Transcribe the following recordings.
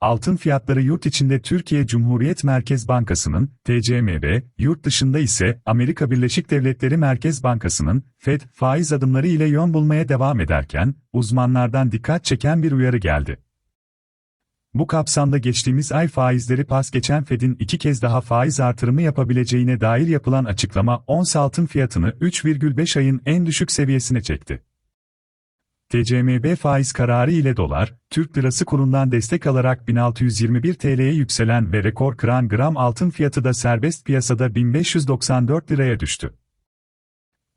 Altın fiyatları yurt içinde Türkiye Cumhuriyet Merkez Bankası'nın, TCMB, yurt dışında ise Amerika Birleşik Devletleri Merkez Bankası'nın, FED, faiz adımları ile yön bulmaya devam ederken, uzmanlardan dikkat çeken bir uyarı geldi. Bu kapsamda geçtiğimiz ay faizleri pas geçen Fed'in iki kez daha faiz artırımı yapabileceğine dair yapılan açıklama ons altın fiyatını 3,5 ayın en düşük seviyesine çekti. TCMB faiz kararı ile dolar, Türk lirası kurundan destek alarak 1621 TL'ye yükselen ve rekor kıran gram altın fiyatı da serbest piyasada 1594 liraya düştü.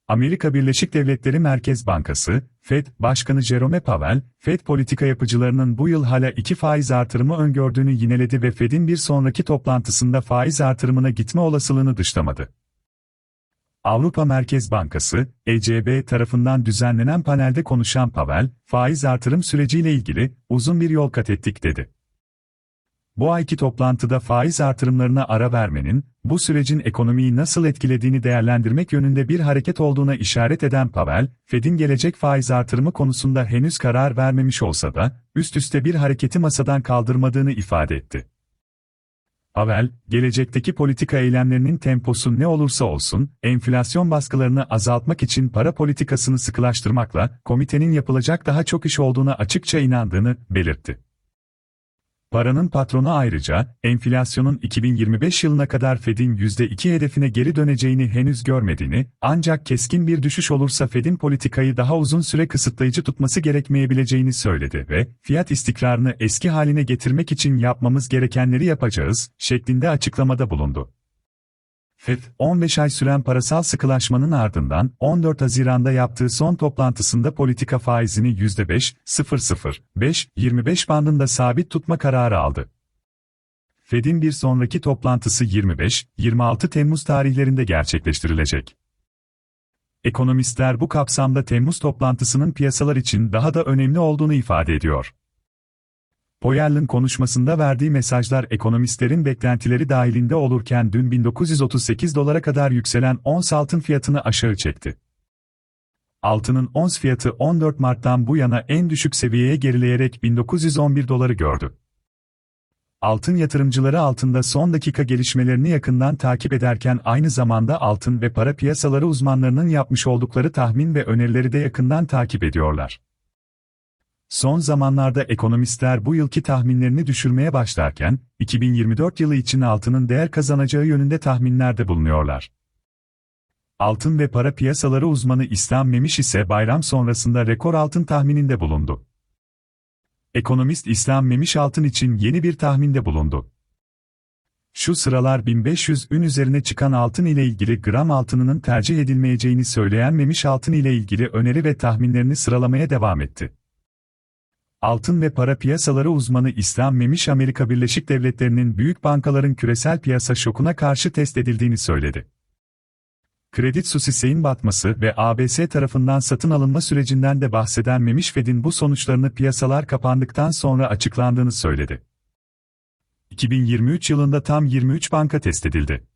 Amerika Birleşik Devletleri Merkez Bankası, Fed Başkanı Jerome Powell, Fed politika yapıcılarının bu yıl hala iki faiz artırımı öngördüğünü yineledi ve Fed'in bir sonraki toplantısında faiz artırımına gitme olasılığını dışlamadı. Avrupa Merkez Bankası, ECB tarafından düzenlenen panelde konuşan Pavel, faiz artırım süreciyle ilgili uzun bir yol kat ettik dedi. Bu ayki toplantıda faiz artırımlarına ara vermenin, bu sürecin ekonomiyi nasıl etkilediğini değerlendirmek yönünde bir hareket olduğuna işaret eden Pavel, Fed'in gelecek faiz artırımı konusunda henüz karar vermemiş olsa da, üst üste bir hareketi masadan kaldırmadığını ifade etti. Pavel, gelecekteki politika eylemlerinin temposu ne olursa olsun, enflasyon baskılarını azaltmak için para politikasını sıkılaştırmakla, komitenin yapılacak daha çok iş olduğuna açıkça inandığını belirtti. Paranın patronu ayrıca, enflasyonun 2025 yılına kadar Fed'in %2 hedefine geri döneceğini henüz görmediğini, ancak keskin bir düşüş olursa Fed'in politikayı daha uzun süre kısıtlayıcı tutması gerekmeyebileceğini söyledi ve, fiyat istikrarını eski haline getirmek için yapmamız gerekenleri yapacağız, şeklinde açıklamada bulundu. FED, 15 ay süren parasal sıkılaşmanın ardından 14 Haziran'da yaptığı son toplantısında politika faizini %5, 0,05, 25 bandında sabit tutma kararı aldı. FED'in bir sonraki toplantısı 25-26 Temmuz tarihlerinde gerçekleştirilecek. Ekonomistler bu kapsamda Temmuz toplantısının piyasalar için daha da önemli olduğunu ifade ediyor. Powell'ın konuşmasında verdiği mesajlar ekonomistlerin beklentileri dahilinde olurken dün 1938 dolara kadar yükselen ons altın fiyatını aşağı çekti. Altının ons fiyatı 14 Mart'tan bu yana en düşük seviyeye gerileyerek 1911 doları gördü. Altın yatırımcıları altında son dakika gelişmelerini yakından takip ederken aynı zamanda altın ve para piyasaları uzmanlarının yapmış oldukları tahmin ve önerileri de yakından takip ediyorlar. Son zamanlarda ekonomistler bu yılki tahminlerini düşürmeye başlarken, 2024 yılı için altının değer kazanacağı yönünde tahminlerde bulunuyorlar. Altın ve para piyasaları uzmanı İslam Memiş ise bayram sonrasında rekor altın tahmininde bulundu. Ekonomist İslam Memiş altın için yeni bir tahminde bulundu. Şu sıralar 1500 ün üzerine çıkan altın ile ilgili gram altınının tercih edilmeyeceğini söyleyen Memiş altın ile ilgili öneri ve tahminlerini sıralamaya devam etti. Altın ve para piyasaları uzmanı İslam Memiş Amerika Birleşik Devletleri'nin büyük bankaların küresel piyasa şokuna karşı test edildiğini söyledi. Credit Suisse'in batması ve ABS tarafından satın alınma sürecinden de bahseden Memiş Fed'in bu sonuçlarını piyasalar kapandıktan sonra açıklandığını söyledi. 2023 yılında tam 23 banka test edildi.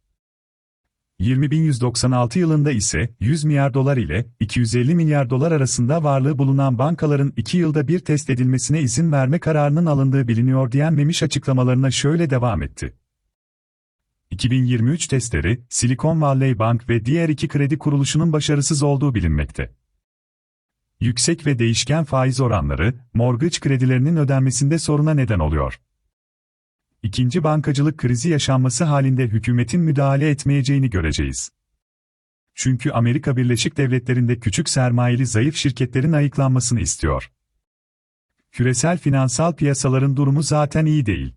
20.196 yılında ise 100 milyar dolar ile 250 milyar dolar arasında varlığı bulunan bankaların 2 yılda bir test edilmesine izin verme kararının alındığı biliniyor diyen Memiş açıklamalarına şöyle devam etti. 2023 testleri, Silicon Valley Bank ve diğer iki kredi kuruluşunun başarısız olduğu bilinmekte. Yüksek ve değişken faiz oranları, mortgage kredilerinin ödenmesinde soruna neden oluyor ikinci bankacılık krizi yaşanması halinde hükümetin müdahale etmeyeceğini göreceğiz. Çünkü Amerika Birleşik Devletleri'nde küçük sermayeli zayıf şirketlerin ayıklanmasını istiyor. Küresel finansal piyasaların durumu zaten iyi değil.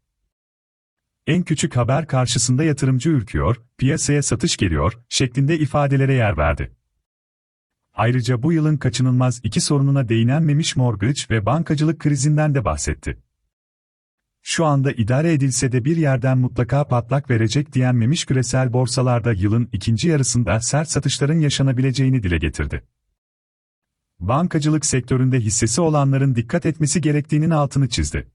En küçük haber karşısında yatırımcı ürküyor, piyasaya satış geliyor, şeklinde ifadelere yer verdi. Ayrıca bu yılın kaçınılmaz iki sorununa değinenmemiş mortgage ve bankacılık krizinden de bahsetti. Şu anda idare edilse de bir yerden mutlaka patlak verecek diyenmemiş küresel borsalarda yılın ikinci yarısında sert satışların yaşanabileceğini dile getirdi. Bankacılık sektöründe hissesi olanların dikkat etmesi gerektiğinin altını çizdi.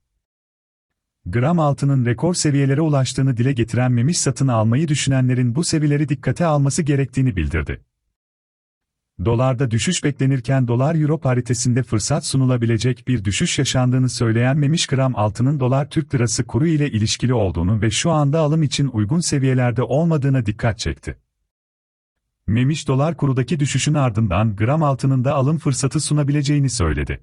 Gram altının rekor seviyelere ulaştığını dile getiren Memiş satın almayı düşünenlerin bu seviyeleri dikkate alması gerektiğini bildirdi. Dolarda düşüş beklenirken dolar-euro paritesinde fırsat sunulabilecek bir düşüş yaşandığını söyleyen Memiş gram altının dolar Türk lirası kuru ile ilişkili olduğunu ve şu anda alım için uygun seviyelerde olmadığına dikkat çekti. Memiş dolar kurudaki düşüşün ardından gram altının da alım fırsatı sunabileceğini söyledi.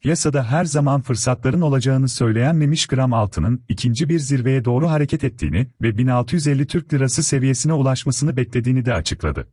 Piyasada her zaman fırsatların olacağını söyleyen Memiş gram altının ikinci bir zirveye doğru hareket ettiğini ve 1650 Türk lirası seviyesine ulaşmasını beklediğini de açıkladı.